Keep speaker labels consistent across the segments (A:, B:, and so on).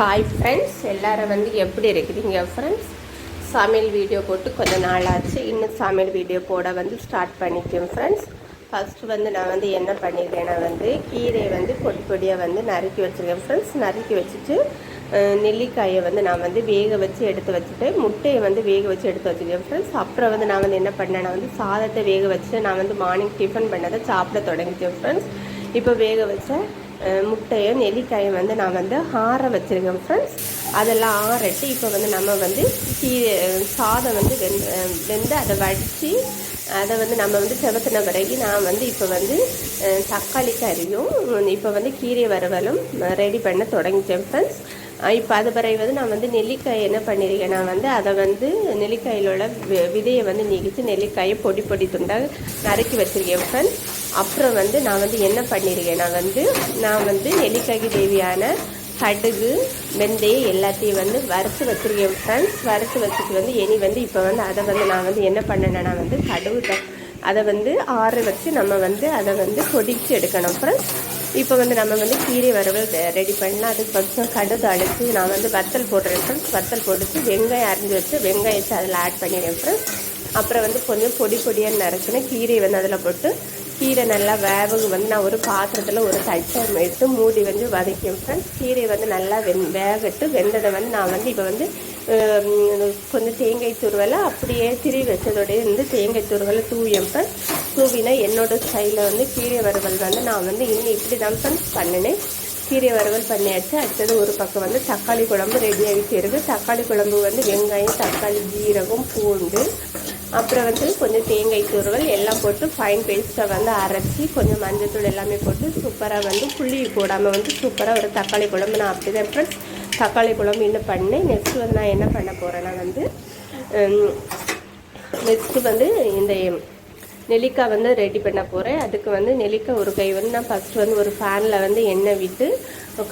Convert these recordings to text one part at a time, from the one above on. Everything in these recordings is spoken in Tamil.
A: ஹாய் ஃப்ரெண்ட்ஸ் எல்லோரும் வந்து எப்படி இருக்கிறீங்க ஃப்ரெண்ட்ஸ் சமையல் வீடியோ போட்டு கொஞ்சம் நாள் ஆச்சு இன்னும் சமையல் வீடியோ போட வந்து ஸ்டார்ட் பண்ணிக்கேன் ஃப்ரெண்ட்ஸ் ஃபஸ்ட்டு வந்து நான் வந்து என்ன பண்ணியிருக்கேன்னா வந்து கீரையை வந்து பொடி பொடியாக வந்து நறுக்கி வச்சுருக்கேன் ஃப்ரெண்ட்ஸ் நறுக்கி வச்சுட்டு நெல்லிக்காயை வந்து நான் வந்து வேக வச்சு எடுத்து வச்சுட்டு முட்டையை வந்து வேக வச்சு எடுத்து வச்சுருக்கேன் ஃப்ரெண்ட்ஸ் அப்புறம் வந்து நான் வந்து என்ன பண்ணேன்னா வந்து சாதத்தை வேக வச்சுட்டு நான் வந்து மார்னிங் டிஃபன் பண்ணதை சாப்பிட தொடங்கிட்டேன் ஃப்ரெண்ட்ஸ் இப்போ வேக வச்சேன் முட்டையும் நெல்லிக்காயும் வந்து நான் வந்து ஆற வச்சுருக்கேன் ஃப்ரெண்ட்ஸ் அதெல்லாம் ஆறட்டு இப்போ வந்து நம்ம வந்து கீரை சாதம் வந்து வெந் வெந்து அதை வடித்து அதை வந்து நம்ம வந்து செவத்தின பிறகு நான் வந்து இப்போ வந்து தக்காளி கறியும் இப்போ வந்து கீரை வறுவலும் ரெடி பண்ண தொடங்கிட்டேன் ஃப்ரெண்ட்ஸ் இப்போ அது பிறகு வந்து நான் வந்து நெல்லிக்காய் என்ன பண்ணியிருக்கேன் நான் வந்து அதை வந்து நெல்லிக்காயிலோட வி- விதையை வந்து நீக்கிச்சு நெல்லிக்காயை பொடி பொடி துண்டாக நறுக்கி வச்சுருக்கேன் ஃப்ரெண்ட்ஸ் அப்புறம் வந்து நான் வந்து என்ன பண்ணியிருக்கேன்னா நான் வந்து நான் வந்து நெல்லிக்காய்க்கு தேவையான கடுகு வெந்தயம் எல்லாத்தையும் வந்து வறுத்து வச்சுருக்கேன் ஃப்ரெண்ட்ஸ் வறுத்து வச்சுட்டு வந்து இனி வந்து இப்போ வந்து அதை வந்து நான் வந்து என்ன பண்ணேன்னா வந்து கடுகு அதை வந்து ஆற வச்சு நம்ம வந்து அதை வந்து கொதிச்சு எடுக்கணும் ஃப்ரெண்ட்ஸ் இப்போ வந்து நம்ம வந்து கீரை வறுவல் ரெடி பண்ணலாம் அதுக்கு கொஞ்சம் கடுகு அடித்து நான் வந்து வத்தல் போடுறேன் ஃப்ரெண்ட்ஸ் வத்தல் போட்டு வெங்காயம் அரிஞ்சு வச்சு வெங்காயத்தை அதில் ஆட் பண்ணிடுறேன் ஃப்ரெண்ட்ஸ் அப்புறம் வந்து கொஞ்சம் பொடி பொடியாக நறுக்குன்னு கீரையை வந்து அதில் போட்டு கீரை நல்லா வேவகு வந்து நான் ஒரு பாத்திரத்தில் ஒரு தட்டம் எடுத்து மூடி வந்து வதக்கி ஃப்ரெண்ட்ஸ் கீரை வந்து நல்லா வெந் வேகட்டு. வெந்ததை வந்து நான் வந்து இப்போ வந்து கொஞ்சம் தேங்காய் துருவலை அப்படியே திரி வச்சதோடய வந்து தேங்காய் துருவலை தூவிப்பேன் ஃப்ரெண்ட்ஸ் தூவினா என்னோட ஸ்டைலில் வந்து கீரை வறுவல் வந்து நான் வந்து இன்னும் இப்படி தான் பண்ணினேன். கீரை வறுவல் பண்ணியாச்சு. அடுத்தது ஒரு பக்கம் வந்து தக்காளி குழம்பு ரெடி ஆகிட்டு இருக்குது தக்காளி குழம்பு வந்து வெங்காயம் தக்காளி ஜீரகம் பூண்டு. அப்புறம் வந்து கொஞ்சம் தேங்காய் துருவல் எல்லாம் போட்டு ஃபைன் பேஸ்ட்டை வந்து அரைச்சி கொஞ்சம் மஞ்சத்தூள் எல்லாமே போட்டு சூப்பராக வந்து புளி போடாமல் வந்து சூப்பராக ஒரு தக்காளி குழம்பு. நான் அப்படி தான் ஃப்ரெண்ட்ஸ் தக்காளி குழம்பு இன்னும் பண்ணேன். நெக்ஸ்ட் வந்து நான் என்ன பண்ண போகிறேன்னா வந்து நெக்ஸ்ட்டு வந்து இந்த நெல்லிக்காய் வந்து ரெடி பண்ண போகிறேன் அதுக்கு வந்து நெல்லிக்காய் ஒரு கை வந்து நான் ஃபஸ்ட்டு வந்து ஒரு ஃபேனில் வந்து எண்ணெய் விட்டு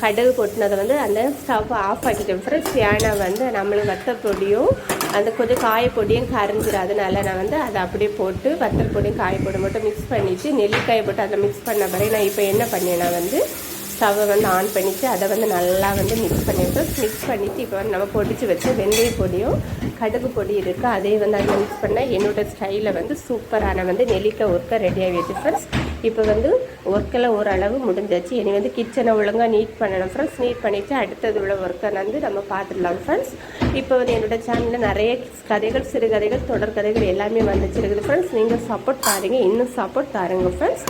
A: கடுகு கொட்டினதை வந்து அந்த ஸ்டவ் ஆஃப் ஆக்கிட்டேன் ஃப்ரெண்ட்ஸ் ஏன்னா வந்து நம்மளுக்கு வத்த பொடியும் அந்த கொஞ்சம் காயப்பொடியும் கரைஞ்சிடும் அதனால நான் வந்து அதை அப்படியே போட்டு வத்தல் பொடியும் காயப்பொடி மட்டும் மிக்ஸ் பண்ணிவிட்டு நெல்லிக்காயை போட்டு அதை மிக்ஸ் பண்ண பிறகு நான் இப்போ என்ன பண்ணேன்னா வந்து ஸ்டவ்வை வந்து ஆன் பண்ணிவிட்டு அதை வந்து நல்லா வந்து மிக்ஸ் பண்ணிவிட்டோம் மிக்ஸ் பண்ணிவிட்டு இப்போ வந்து நம்ம பொடிச்சு வச்சு வெந்தய பொடியும் கடுகு பொடி இருக்குது அதே வந்து அதில் மிக்ஸ் பண்ணால் என்னோட ஸ்டைலில் வந்து சூப்பரான வந்து நெல்லிக்காய் ஒர்க்கை ரெடி ஆகிடுச்சு ஃப்ரெண்ட்ஸ் இப்போ வந்து ஒர்க்கெல்லாம் ஓரளவு முடிஞ்சாச்சு. இனி வந்து கிச்சனை ஒழுங்காக நீட் பண்ணணும் ஃப்ரெண்ட்ஸ் நீட் பண்ணிவிட்டு அடுத்தது உள்ள ஒர்க்கை வந்து நம்ம பார்த்துடலாம் ஃப்ரெண்ட்ஸ் இப்போ வந்து என்னோட சேனலில் நிறைய கதைகள் சிறுகதைகள் தொடர்கதைகள் எல்லாமே வந்துச்சு இருக்குது ஃப்ரெண்ட்ஸ் நீங்கள் சப்போர்ட் தாருங்க. இன்னும் சப்போர்ட் தாருங்க ஃப்ரெண்ட்ஸ்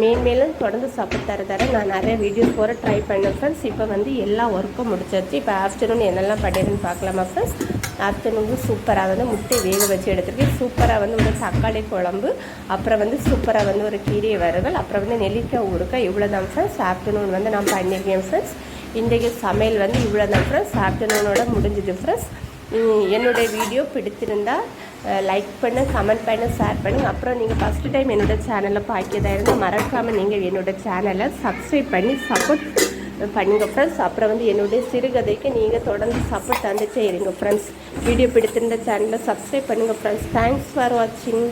A: மேன்மேலும் தொடர்ந்து சப்போர்ட் தர தர நான் நிறைய வீடியோஸ் போகிற ட்ரை பண்ணேன் ஃப்ரெண்ட்ஸ் இப்போ வந்து எல்லா ஒர்க்கும் முடிச்சாச்சு. இப்போ ஆஃப்டர்நூன் என்னெல்லாம் பண்ணிடுன்னு பார்க்கலாமா ஃப்ரெண்ட்ஸ் ஆஃப்டர்நூன் சூப்பராக வந்து முட்டை வேக வச்சு எடுத்துருக்கேன். சூப்பராக வந்து ஒரு தக்காளி குழம்பு அப்புறம் வந்து சூப்பராக வந்து ஒரு கீரை வறுவல் அப்புறம் வந்து நெல்லிக்காய் ஊறுக்காய் இவ்வளோ தான் ஃப்ரெண்ட்ஸ் ஆஃப்டர்நூன் வந்து நான் பண்ணியிருக்கேன் ஃப்ரெண்ட்ஸ் இன்றைக்கு சமையல் வந்து இவ்வளோ தான் ஃப்ரெண்ட்ஸ் ஆஃப்டர்நூனோட முடிஞ்சுது ஃப்ரெண்ட்ஸ் என்னுடைய வீடியோ பிடித்திருந்தால் லைக் பண்ணு கமெண்ட் பண்ணு ஷேர் பண்ணுங்கள் அப்புறம் நீங்கள் ஃபஸ்ட்டு டைம் என்னோட சேனலை பார்க்கியதாக இருந்தால் மறக்காமல் நீங்கள் என்னோட சேனலை சப்ஸ்கிரைப் பண்ணி சப்போர்ட் பண்ணுங்கள் ஃப்ரெண்ட்ஸ் அப்புறம் வந்து என்னுடைய சிறுகதைக்கு நீங்கள் தொடர்ந்து சப்போர்ட் தந்துட்டே இருங்க ஃப்ரெண்ட்ஸ் வீடியோ பிடித்திருந்த சேனலை சப்ஸ்கிரைப் பண்ணுங்கள் ஃப்ரெண்ட்ஸ் தேங்க்ஸ் ஃபார் வாட்சிங்